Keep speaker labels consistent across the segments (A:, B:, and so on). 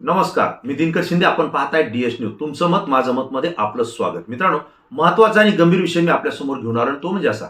A: नमस्कार मी दिनकर शिंदे आपण पाहताय डीएस न्यूज तुमचं मत माझं मत मध्ये आपलं स्वागत. मित्रांनो महत्त्वाचा आणि गंभीर विषय मी आपल्यासमोर घेऊन आलो तो म्हणजे असा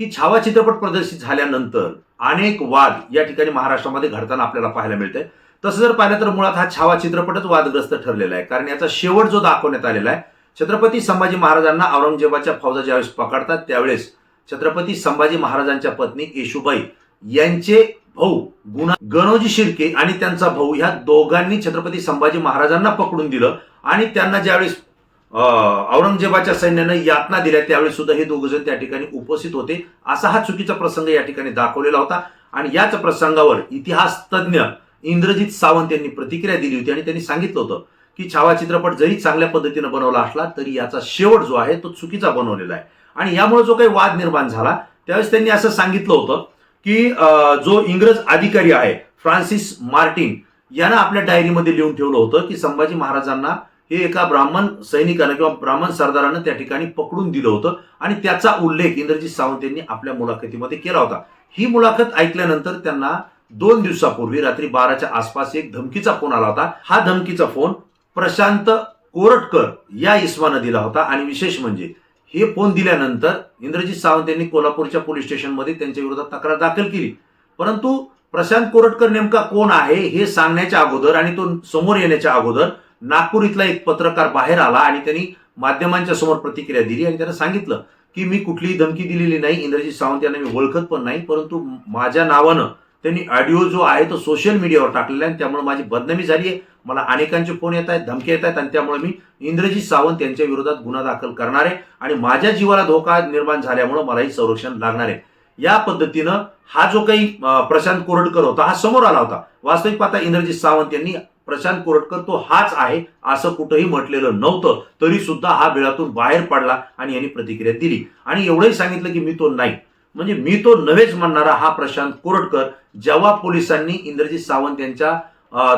A: की छावा चित्रपट प्रदर्शित झाल्यानंतर अनेक वाद या ठिकाणी महाराष्ट्रामध्ये घडताना आपल्याला पाहायला मिळतंय. तसं जर पाहिलं तर मुळात हा छावा चित्रपटच वादग्रस्त ठरलेला आहे कारण याचा शेवट जो दाखवण्यात आलेला आहे छत्रपती संभाजी महाराजांना औरंगजेबाच्या फौजा ज्यावेळेस पकडतात. त्यावेळेस छत्रपती संभाजी महाराजांच्या पत्नी येशुबाई यांचे भाऊ गुना गणोजी शिर्के आणि त्यांचा भाऊ ह्या दोघांनी छत्रपती संभाजी महाराजांना पकडून दिलं आणि त्यांना ज्यावेळेस औरंगजेबाच्या सैन्यानं यातना दिल्या त्यावेळी सुद्धा हे दोघ जण त्या ठिकाणी उपस्थित होते. असा हा चुकीचा प्रसंग या ठिकाणी दाखवलेला होता. आणि याच प्रसंगावर इतिहास तज्ज्ञ इंद्रजित सावंत यांनी प्रतिक्रिया दिली होती आणि त्यांनी सांगितलं होतं की छावा चित्रपट जरी चांगल्या पद्धतीनं बनवला असला तरी याचा शेवट जो आहे तो चुकीचा बनवलेला आहे. आणि यामुळे जो काही वाद निर्माण झाला त्यावेळेस त्यांनी असं सांगितलं होतं की जो इंग्रज अधिकारी आहे फ्रान्सिस मार्टिन यानं आपल्या डायरीमध्ये लिहून ठेवलं होतं की संभाजी महाराजांना हे एका ब्राह्मण सैनिकानं किंवा ब्राह्मण सरदारानं त्या ठिकाणी पकडून दिलं होतं आणि त्याचा उल्लेख इंद्रजीत सावंत यांनी आपल्या मुलाखतीमध्ये केला होता. ही मुलाखत ऐकल्यानंतर त्यांना दोन दिवसापूर्वी रात्री बाराच्या आसपास एक धमकीचा फोन आला होता. हा धमकीचा फोन प्रशांत कोरटकर या इस्मानं दिला होता आणि विशेष म्हणजे हे फोन दिल्यानंतर इंद्रजित सावंत यांनी कोल्हापूरच्या पोलीस स्टेशनमध्ये त्यांच्या विरोधात तक्रार दाखल केली. परंतु प्रशांत कोरटकर नेमका कोण आहे हे सांगण्याच्या अगोदर आणि तो समोर येण्याच्या अगोदर नागपूर इथला एक पत्रकार बाहेर आला आणि त्यांनी माध्यमांच्या समोर प्रतिक्रिया दिली आणि त्यांना सांगितलं की मी कुठलीही धमकी दिलेली नाही इंद्रजित सावंत यांना मी ओळखत पण नाही परंतु माझ्या नावानं त्यांनी ऑडिओ जो आहे तो सोशल मीडियावर टाकलेला आहे त्यामुळे माझी बदनामी झाली आहे मला अनेकांचे फोन येत आहेत धमकी येत आहेत आणि त्यामुळे मी इंद्रजित सावंत यांच्या विरोधात गुन्हा दाखल करणार आहे. आणि माझ्या जीवाला धोका निर्माण झाल्यामुळे मलाही संरक्षण लागणार आहे. या पद्धतीनं हा जो काही प्रशांत कोरटकर होता हा समोर आला होता. वास्तविक पाहता इंद्रजित सावंत यांनी प्रशांत कोरटकर तो हाच आहे असं कुठंही म्हटलेलं नव्हतं. तरी सुद्धा हा बिळातून बाहेर पडला आणि यांनी प्रतिक्रिया दिली. आणि एवढंही सांगितलं की मी तो नाही. म्हणजे मी तो नव्हेच म्हणणारा हा प्रशांत कोरटकर जेव्हा पोलिसांनी इंद्रजित सावंत यांच्या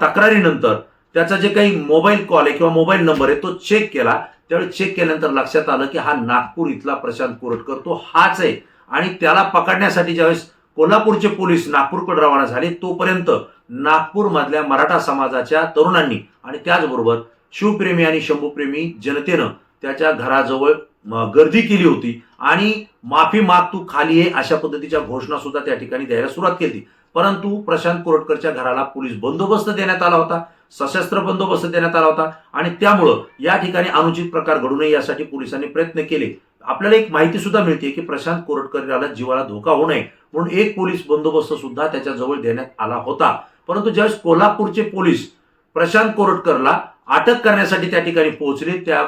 A: तक्रारीनंतर त्याचा जे काही मोबाईल कॉल आहे किंवा मोबाईल नंबर आहे तो चेक केला. त्यावेळी चेक केल्यानंतर लक्षात आलं की हा नागपूर इथला प्रशांत कोरटकर तो हाच आहे. आणि त्याला पकडण्यासाठी ज्यावेळेस कोल्हापूरचे पोलीस नागपूरकडे रवाना झाले तोपर्यंत नागपूरमधल्या मराठा समाजाच्या तरुणांनी आणि त्याचबरोबर शिवप्रेमी आणि शंभूप्रेमी जनतेनं त्याच्या घराजवळ गर्दी केली होती. आणि माफी माग तू खाली आहे अशा पद्धतीच्या घोषणा सुद्धा त्या ठिकाणी द्यायला सुरुवात केली. परंतु प्रशांत कोरटकरच्या घराला पोलीस बंदोबस्त देण्यात आला होता. सशस्त्र बंदोबस्त देण्यात आला होता. आणि त्यामुळं या ठिकाणी अनुचित प्रकार घडू नये यासाठी पोलिसांनी प्रयत्न केले. आपल्याला एक माहिती सुद्धा मिळते की प्रशांत कोरटकर याला जीवाला धोका होऊ नये म्हणून एक पोलीस बंदोबस्त सुद्धा त्याच्याजवळ देण्यात आला होता. परंतु ज्यावेळेस कोल्हापूरचे पोलीस प्रशांत कोरटकरला अटक करण्यासाठी त्या ठिकाणी पोहोचले त्या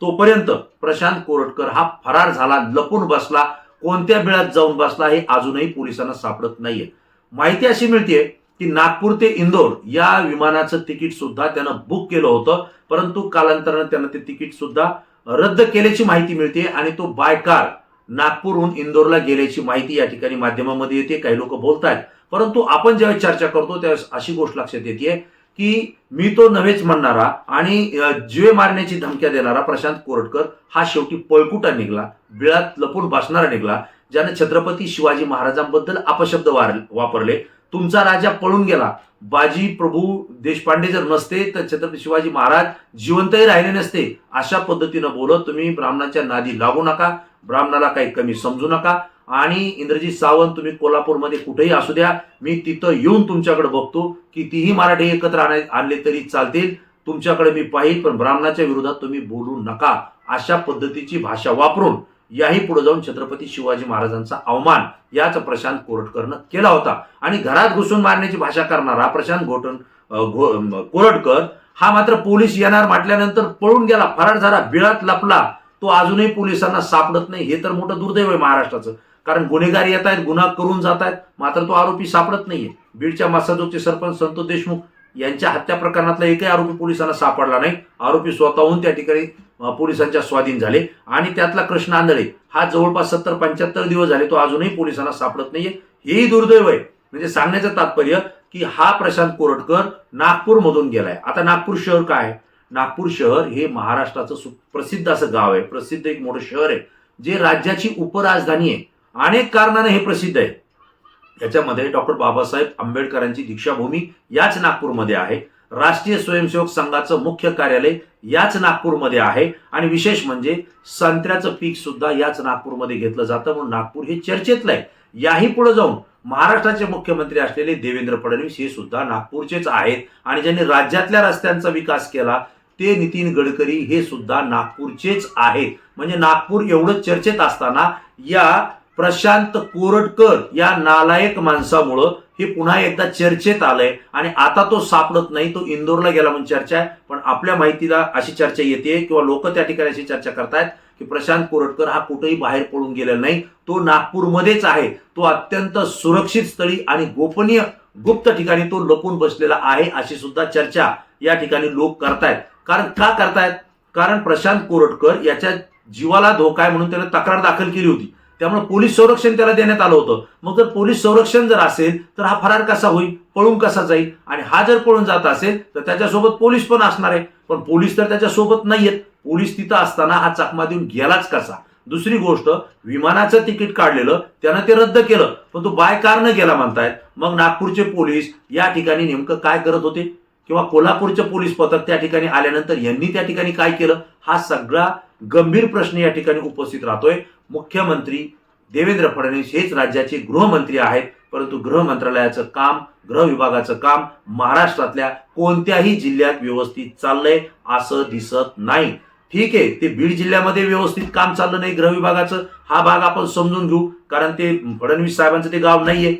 A: तोपर्यंत प्रशांत कोरटकर हा फरार झाला लपून बसला कोणत्या बिळात जाऊन बसला हे अजूनही पोलिसांना सापडत नाहीये. माहिती अशी मिळते की नागपूर ते इंदोर या विमानाचं तिकीट सुद्धा त्यानं बुक केलं होतं परंतु कालांतरानं त्यानं ते तिकीट सुद्धा रद्द केल्याची माहिती मिळते आणि तो बाय कार नागपूरहून इंदोरला गेल्याची माहिती या ठिकाणी माध्यमामध्ये येते काही लोक बोलतायत. परंतु आपण ज्यावेळेस चर्चा करतो त्यावेळेस अशी गोष्ट लक्षात येते की मी तो नव्हेच म्हणणारा आणि जीवे मारण्याची धमक्या देणारा प्रशांत कोरटकर हा शेवटी पळकुटा निघला बिळात लपून बसणारा निघला ज्याने छत्रपती शिवाजी महाराजांबद्दल अपशब्द वार- वापरले. तुमचा राजा पळून गेला. बाजी प्रभू देशपांडे जर नसते तर छत्रपती शिवाजी महाराज जिवंतही राहिले नसते. अशा पद्धतीनं बोलत तुम्ही ब्राह्मणाच्या नादी लागू नका. ब्राह्मणाला काही कमी समजू नका. आणि इंद्रजीत सावंत तुम्ही कोल्हापूरमध्ये कुठेही असू द्या मी तिथं येऊन तुमच्याकडे बघतो कितीही मराठी एकत्र आणाय आणले तरी चालतील. तुमच्याकडे मी पाहिल पण ब्राह्मणाच्या विरोधात तुम्ही बोलू नका. अशा पद्धतीची भाषा वापरून याही पुढे जाऊन छत्रपती शिवाजी महाराजांचा अवमान याच प्रशांत कोरटकरनं केला होता. आणि घरात घुसून मारण्याची भाषा करणारा प्रशांत घोटन घो- कोरटकर हा मात्र पोलीस येणार म्हटल्यानंतर पळून गेला. फरार झाला बिळात लपला. तो अजूनही पोलिसांना सापडत नाही. हे तर मोठं दुर्दैव आहे महाराष्ट्राचं. कारण गुन्हेगार येत आहेत गुन्हा करून जात आहेत मात्र तो आरोपी सापडत नाहीये. बीडच्या मसाजोगचे सरपंच संतोष देशमुख यांच्या हत्या प्रकरणातला एकही आरोपी पोलिसांना सापडला नाही. आरोपी स्वतःहून त्या ठिकाणी पोलिसांच्या स्वाधीन झाले आणि त्यातला कृष्ण आंधळे हा जवळपास सत्तर पंच्याहत्तर दिवस झाले तो अजूनही पोलिसांना सापडत नाहीये. हेही दुर्दैव आहे. म्हणजे सांगण्याचं तात्पर्य की हा प्रशांत कोरटकर नागपूरमधून गेलाय. आता नागपूर शहर काय आहे? नागपूर शहर हे महाराष्ट्राचं सुप्रसिद्ध असं गाव आहे. प्रसिद्ध एक मोठं शहर आहे. जे राज्याची उपराजधानी आहे. अनेक कारणाने हे प्रसिद्ध आहे. याच्यामध्ये डॉक्टर बाबासाहेब आंबेडकरांची दीक्षाभूमी याच नागपूरमध्ये आहे. राष्ट्रीय स्वयंसेवक संघाचं मुख्य कार्यालय याच नागपूरमध्ये आहे. आणि विशेष म्हणजे संत्र्याचं पीक सुद्धा याच नागपूरमध्ये घेतलं जातं. म्हणून नागपूर हे चर्चेतलं आहे. याही पुढे जाऊन महाराष्ट्राचे मुख्यमंत्री असलेले देवेंद्र फडणवीस हे सुद्धा नागपूरचेच आहेत. आणि ज्यांनी राज्यातल्या रस्त्यांचा विकास केला ते नितीन गडकरी हे सुद्धा नागपूरचेच आहेत. म्हणजे नागपूर एवढं चर्चेत असताना या प्रशांत कोरटकर या नालायक माणसामुळं हे पुन्हा एकदा चर्चेत आलंय. आणि आता तो सापडत नाही तो इंदोरला गेला म्हणून चर्चा आहे. पण आपल्या माहितीला अशी चर्चा येते किंवा लोक त्या ठिकाणी अशी चर्चा करतायत की प्रशांत कोरटकर हा कुठेही बाहेर पडून गेलेला नाही. तो नागपूरमध्येच आहे. तो अत्यंत सुरक्षित स्थळी आणि गोपनीय गुप्त ठिकाणी तो लपून बसलेला आहे अशी सुद्धा चर्चा या ठिकाणी लोक करतायत. कारण का करतायत? कारण प्रशांत कोरटकर याच्या जीवाला धोका आहे म्हणून त्याने तक्रार दाखल केली होती. त्यामुळे पोलीस संरक्षण त्याला देण्यात आलं होतं. मग जर पोलीस संरक्षण जर असेल तर हा फरार कसा होईल? पळून कसा जाईल? आणि हा जर पळून जात असेल तर त्याच्यासोबत पोलीस पण असणार आहे. पण पोलीस तर त्याच्यासोबत नाहीयेत. पोलीस तिथं असताना हा चकमा देऊन गेलाच कसा? दुसरी गोष्ट विमानाचं तिकीट काढलेलं त्यानं ते रद्द केलं. पण तो बाय कारनं गेला म्हणतायत. मग नागपूरचे पोलीस या ठिकाणी नेमकं काय करत होते? किंवा कोल्हापूरचे पोलीस पथक त्या ठिकाणी आल्यानंतर यांनी त्या ठिकाणी काय केलं? हा सगळा गंभीर प्रश्न या ठिकाणी उपस्थित राहतोय. मुख्यमंत्री देवेंद्र फडणवीस हेच राज्याचे गृहमंत्री आहेत. परंतु गृह मंत्रालयाचं काम गृह विभागाचं काम महाराष्ट्रातल्या कोणत्याही जिल्ह्यात व्यवस्थित चाललंय असं दिसत नाही. ठीक आहे ते बीड जिल्ह्यामध्ये व्यवस्थित काम चाललं नाही गृह विभागाचं. हा भाग आपण समजून घेऊ कारण ते फडणवीस साहेबांचं ते गाव नाहीये.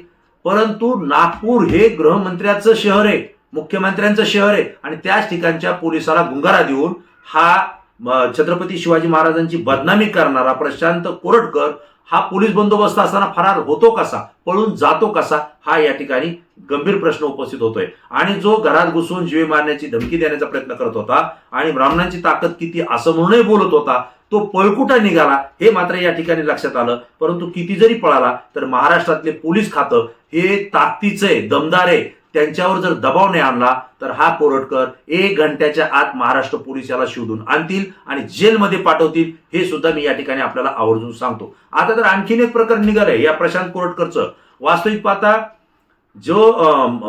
A: परंतु नागपूर हे गृहमंत्र्याचं शहर आहे मुख्यमंत्र्यांचं शहर आहे. आणि त्याच ठिकाणच्या पोलिसाला गुंगारा देऊन हा छत्रपती शिवाजी महाराजांची बदनामी करणारा प्रशांत कोरटकर हा पोलीस बंदोबस्त असताना फरार होतो कसा पळून जातो कसा हा या ठिकाणी गंभीर प्रश्न उपस्थित होतोय. आणि जो घरात घुसून जीवे मारण्याची धमकी देण्याचा प्रयत्न करत होता आणि ब्राह्मणांची ताकद किती असं म्हणूनही बोलत होता तो पळकुटा निघाला हे मात्र या ठिकाणी लक्षात आलं. परंतु किती जरी पळाला तर महाराष्ट्रातले पोलीस खातं हे ताकदीचं आहे दमदार आहे. त्यांच्यावर जर दबाव नाही आणला तर हा कोरटकर एक घंट्याच्या आत महाराष्ट्र पोलीस याला शोधून आणतील आणि जेलमध्ये पाठवतील हे सुद्धा मी या ठिकाणी आपल्याला आवर्जून सांगतो. आता तर आणखीन एक प्रकरण निघालंय या प्रशांत कोरटकरचं. वास्तविक पाहता जो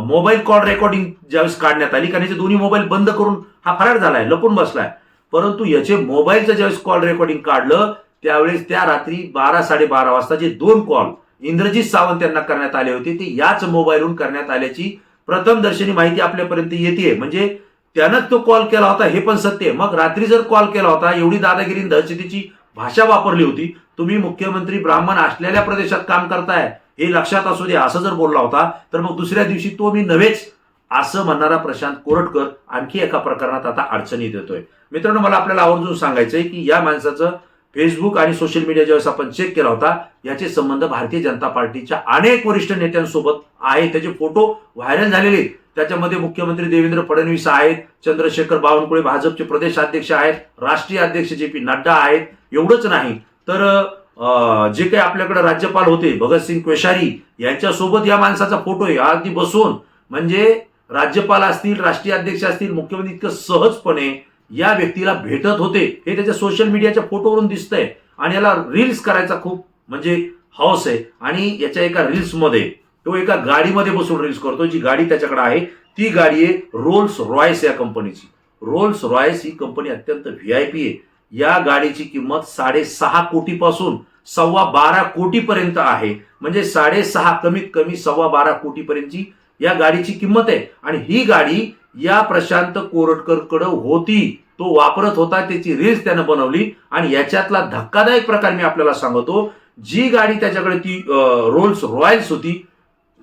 A: मोबाईल कॉल रेकॉर्डिंग ज्यावेळेस काढण्यात आली कारण याचे दोन्ही मोबाईल बंद करून हा फरार झालाय लपून बसलाय. परंतु याचे मोबाईलचं ज्यावेळेस कॉल रेकॉर्डिंग काढलं त्यावेळेस त्या रात्री बारा साडेबारा वाजता जे दोन कॉल इंद्रजित सावंत यांना करण्यात आले होते ते याच मोबाईलवरून करण्यात आल्याची प्रथम दर्शनी माहिती आपल्यापर्यंत येते म्हणजे त्यानंच तो कॉल केला होता हे पण सत्य आहे. मग रात्री जर कॉल केला होता एवढी दादागिरी दहशतीची भाषा वापरली होती तुम्ही मुख्यमंत्री ब्राह्मण असलेल्या प्रदेशात काम करताय हे लक्षात असू दे असं जर बोलला होता तर मग दुसऱ्या दिवशी तो मी नव्हेच असं म्हणणारा प्रशांत कोरटकर आणखी एका प्रकरणात आता अडचणीत येतोय. मित्रांनो मला आपल्याला आवर्जून सांगायचंय की या माणसाचं फेसबुक आणि सोशल मीडिया ज्यावेळेस आपण चेक केला होता याचे संबंध भारतीय जनता पार्टीच्या अनेक वरिष्ठ नेत्यांसोबत आहे. त्याचे फोटो व्हायरल झालेले आहेत. त्याच्यामध्ये मुख्यमंत्री देवेंद्र फडणवीस आहेत चंद्रशेखर बावनकुळे भाजपचे प्रदेश अध्यक्ष आहेत राष्ट्रीय अध्यक्ष जे पी नड्डा आहेत एवढंच नाही. तर जे काही आपल्याकडे राज्यपाल होते भगतसिंग कोश्यारी यांच्यासोबत या माणसाचा फोटो आहे. अगदी बसून. म्हणजे राज्यपाल असतील राष्ट्रीय अध्यक्ष असतील मुख्यमंत्री इतकं सहजपणे या व्यक्तीला भेटत होते हे त्याच्या सोशल मीडियाच्या फोटोवरून दिसतंय. आणि याला रील्स करायचा खूप म्हणजे हौस आहे. आणि याच्या एका रील्समध्ये तो एका गाडीमध्ये बसून रील्स करतो जी गाडी त्याच्याकडे आहे ती गाडी आहे रोल्स रॉयस या कंपनीची रोल्स रॉयस ही कंपनी अत्यंत व्ही आय पी आहे. या गाडीची किंमत साडेसहा कोटीपासून सव्वा बारा कोटीपर्यंत आहे. म्हणजे साडेसहा कमीत कमी सव्वा बारा कोटीपर्यंतची या गाडीची किंमत आहे. आणि ही गाडी या प्रशांत कोरटकरकडे होती. तो वापरत होता त्याची रील्स त्यानं बनवली. आणि याच्यातला धक्कादायक प्रकार मी आपल्याला सांगतो. जी गाडी त्याच्याकडे ती रोल्स रॉयल्स होती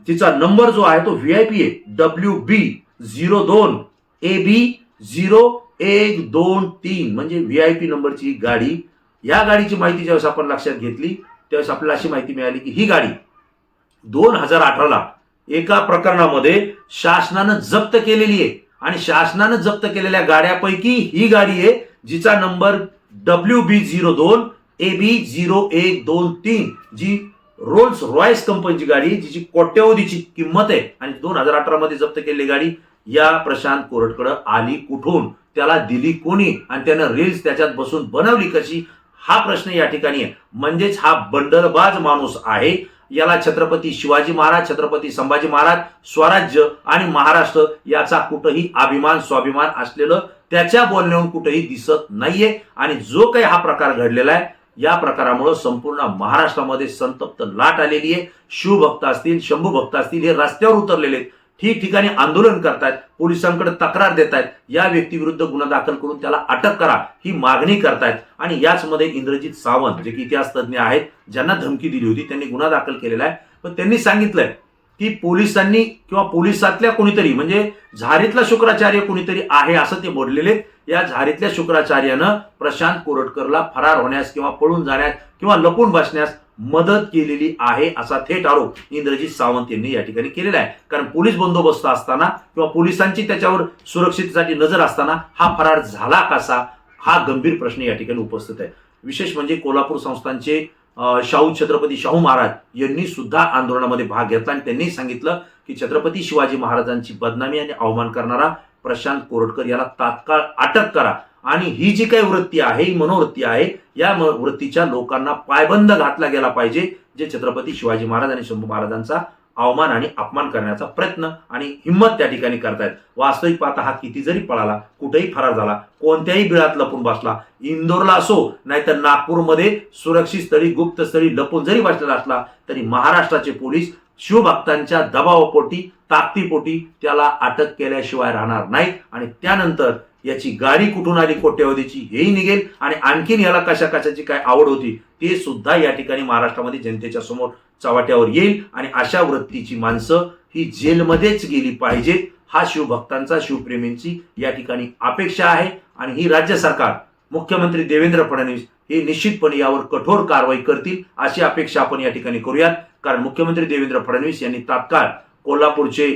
A: तिचा नंबर जो आहे तो व्ही आय पी आहे. डब्ल्यू बी झिरो दोन ए बी झिरो एक दोन तीन. म्हणजे व्ही आय पी नंबरची गाडी. या गाडीची माहिती ज्यावेळेस आपण लक्षात घेतली त्यावेळेस आपल्याला अशी माहिती मिळाली की ही गाडी दोन हजार अठराला एका प्रकरणामध्ये शासनानं जप्त केलेली आहे. आणि शासनानं जप्त केलेल्या गाड्यापैकी ही गाडी आहे जिचा नंबर डब्ल्यू बी झिरो दोन ए बी झिरो एक दोन तीन जी रोल्स रॉयस कंपनीची गाडी जिची कोट्यवधीची किंमत आहे. आणि दोन हजार अठरा मध्ये जप्त केलेली गाडी या प्रशांत कोरटकडे आली कुठून? त्याला दिली कोणी? आणि त्यानं रील्स त्याच्यात बसून बनवली कशी? हा प्रश्न या ठिकाणी आहे. म्हणजेच हा बंडलबाज माणूस आहे. याला छत्रपती शिवाजी महाराज छत्रपती संभाजी महाराज स्वराज्य आणि महाराष्ट्र याचा कुठंही अभिमान स्वाभिमान असलेलं त्याच्या बोलण्याहून कुठेही दिसत नाहीये. आणि जो काही हा प्रकार घडलेला आहे या प्रकारामुळे संपूर्ण महाराष्ट्रामध्ये संतप्त लाट आलेली आहे. शिवभक्त असतील शंभू भक्त असतील हे रस्त्यावर उतरलेले आहेत. ठिकठिकाणी आंदोलन करतायत पोलिसांकडे तक्रार देत आहेत या व्यक्तीविरुद्ध गुन्हा दाखल करून त्याला अटक करा ही मागणी करतायत. आणि याचमध्ये इंद्रजित सावंत जे की इतिहास तज्ज्ञ आहेत ज्यांना धमकी दिली होती त्यांनी गुन्हा दाखल केलेला आहे. पण त्यांनी सांगितलंय की पोलिसांनी किंवा पोलिसातल्या कोणीतरी म्हणजे झारीतला शुक्राचार्य कोणीतरी आहे असं ते बोललेले. या झारीतल्या शुक्राचार्यानं प्रशांत कोरटकरला फरार होण्यास किंवा पळून जाण्यास किंवा लपून बसण्यास मदत केलेली आहे असा थेट आरोप इंद्रजित सावंत यांनी या ठिकाणी केलेला आहे. कारण पोलीस बंदोबस्त असताना किंवा पोलिसांची त्याच्यावर सुरक्षिततेसाठी नजर असताना हा फरार झाला कसा हा गंभीर प्रश्न या ठिकाणी उपस्थित आहे. विशेष म्हणजे कोल्हापूर संस्थांचे शाहू छत्रपती शाहू महाराज यांनी सुद्धा आंदोलनामध्ये भाग घेतला आणि त्यांनी सांगितलं की छत्रपती शिवाजी महाराजांची बदनामी आणि अवमान करणारा प्रशांत कोरटकर याला तात्काळ अटक करा. आणि ही जी काही वृत्ती आहे ही मनोवृत्ती आहे या वृत्तीच्या लोकांना पायबंद घातला गेला पाहिजे जे छत्रपती शिवाजी महाराज आणि शंभू महाराजांचा अवमान आणि अपमान करण्याचा प्रयत्न आणि हिंमत त्या ठिकाणी करतायत. वास्तविक पाहता हा किती जरी पळाला कुठेही फरार झाला कोणत्याही बिळात लपून बसला इंदोरला असो नाहीतर नागपूरमध्ये सुरक्षित स्थळी गुप्त स्थळी लपून जरी बसलेला असला तरी महाराष्ट्राचे पोलीस शिवभक्तांच्या दबावापोटी ताकदीपोटी त्याला अटक केल्याशिवाय राहणार नाहीत. आणि त्यानंतर याची गाडी कुठून आली कोट्यवधीची? हेही निघेल. आणि आणखीन याला कशा कशाची काय आवड होती? ते सुद्धा या ठिकाणी महाराष्ट्रामध्ये जनतेच्या समोर चव्हाट्यावर येईल. आणि अशा वृत्तीची माणसं ही जेलमध्येच गेली पाहिजेत. हा शिवभक्तांचा शिवप्रेमींची या ठिकाणी अपेक्षा आहे. आणि ही राज्य सरकार मुख्यमंत्री देवेंद्र फडणवीस हे निश्चितपणे यावर कठोर कारवाई करतील अशी अपेक्षा आपण या ठिकाणी करूयात. कारण मुख्यमंत्री देवेंद्र फडणवीस यांनी तात्काळ कोल्हापूरचे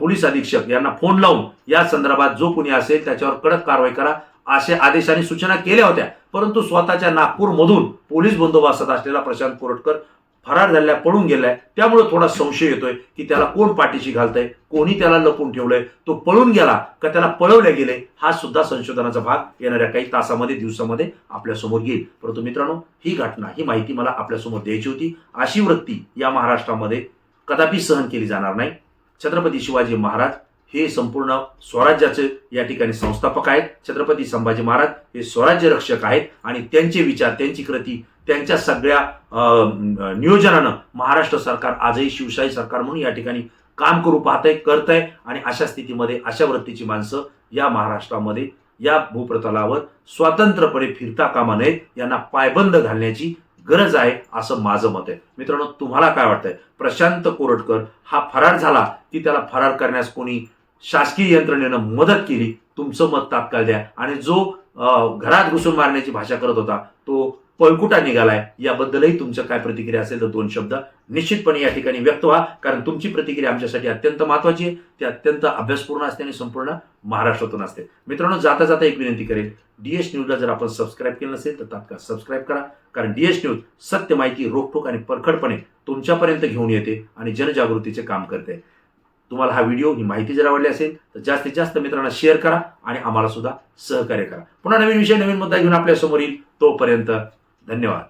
A: पोलीस अधीक्षक यांना फोन लावून या संदर्भात जो कोणी असेल त्याच्यावर कडक कारवाई करा असे आदेश आणि सूचना केल्या होत्या. परंतु स्वतःच्या नागपूरमधून पोलीस बंदोबस्तात असलेला प्रशांत कोरटकर फरार झालेला पळून गेलाय. त्यामुळे थोडा संशय येतोय की त्याला कोण पाठीशी घालतंय कोणी त्याला लपून ठेवलंय तो पळून गेला का त्याला पळवले गेले हा सुद्धा संशोधनाचा भाग येणाऱ्या काही तासामध्ये दिवसामध्ये आपल्यासमोर येईल. परंतु मित्रांनो ही घटना ही माहिती मला आपल्यासमोर द्यायची होती. अशी वृत्ती या महाराष्ट्रामध्ये कदापि सहन केली जाणार नाही. छत्रपती शिवाजी महाराज हे संपूर्ण स्वराज्याचे या ठिकाणी संस्थापक आहेत. छत्रपती संभाजी महाराज हे स्वराज्य रक्षक आहेत आणि त्यांचे विचार त्यांची कृती त्यांच्या सगळ्या नियोजनानं महाराष्ट्र सरकार आजही शिवशाही सरकार म्हणून या ठिकाणी काम करू पाहतंय करतंय आणि अशा स्थितीमध्ये अशा वृत्तीची माणसं या महाराष्ट्रामध्ये या भूप्रतलावर स्वतंत्रपणे फिरता कामा नयेत. यांना पायबंद घालण्याची गरज आहे असं माझं मत आहे. मित्रांनो तुम्हाला काय वाटतंय? प्रशांत कोरटकर हा फरार झाला की त्याला फरार करण्यास कोणी शासकीय यंत्रणेनं मदत केली? तुमचं मत तात्काळ द्या. आणि जो घरात घुसून मारण्याची भाषा करत होता तो पळकुटा निघालाय? याबद्दलही तुमचं काय प्रतिक्रिया असेल तर दोन शब्द निश्चितपणे या ठिकाणी व्यक्त व्हा. कारण तुमची प्रतिक्रिया आमच्यासाठी अत्यंत महत्वाची आहे. ती अत्यंत अभ्यासपूर्ण असते आणि संपूर्ण महाराष्ट्रातून असते. मित्रांनो जाता जाता एक विनंती करेल. डीएस न्यूजला जर आपण सबस्क्राईब केलं नसेल तर तात्काळ सबस्क्राईब करा. कारण डीएस न्यूज सत्य माहिती रोखोक आणि परखडपणे तुमच्यापर्यंत घेऊन येते आणि जनजागृतीचे काम करते. तुम्हाला हा व्हिडिओ ही माहिती जर आवडली असेल तर जास्तीत जास्त मित्रांना शेअर करा आणि आम्हाला सुद्धा सहकार्य करा. पुन्हा नवीन विषय नवीन मुद्दा घेऊन आपल्यासमोर येईल तोपर्यंत धन्यवाद